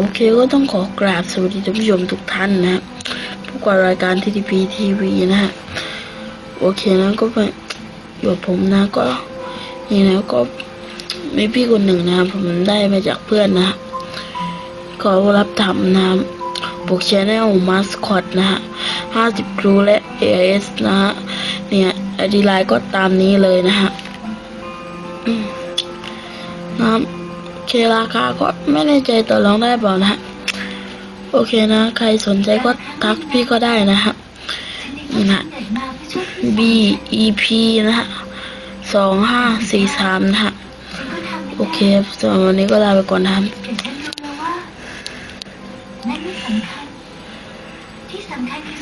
โอเคก็ต้องขอกราบสวัสดีท่านผู้ชมทุกท่านนะผู้ก่อรายการ TTP TV นะฮะโอเคนะก็ไปอยู่ผมนะก็นี่นะก็มีพี่คนหนึ่งนะผมได้มาจากเพื่อนนะเขารับทำนะบปกชแนลมาสคอตนะฮะห้าสิบครูและ AIS นะฮะเนี่ยอดีไลน์ก็ตามนี้เลยนะฮะนะครับ เคราคาก็ไม่แน่ใจต่อรองได้เปล่านะฮะโอเคนะ ใครสนใจก็ทักพี่ก็ได้นะฮะน่ะ B E P นะฮะสองห้าสี่สามนะฮะโอเคสำหรับวันนี้ก็ลาไปก่อนนะครับที่สำคัญที่สำคัญคือ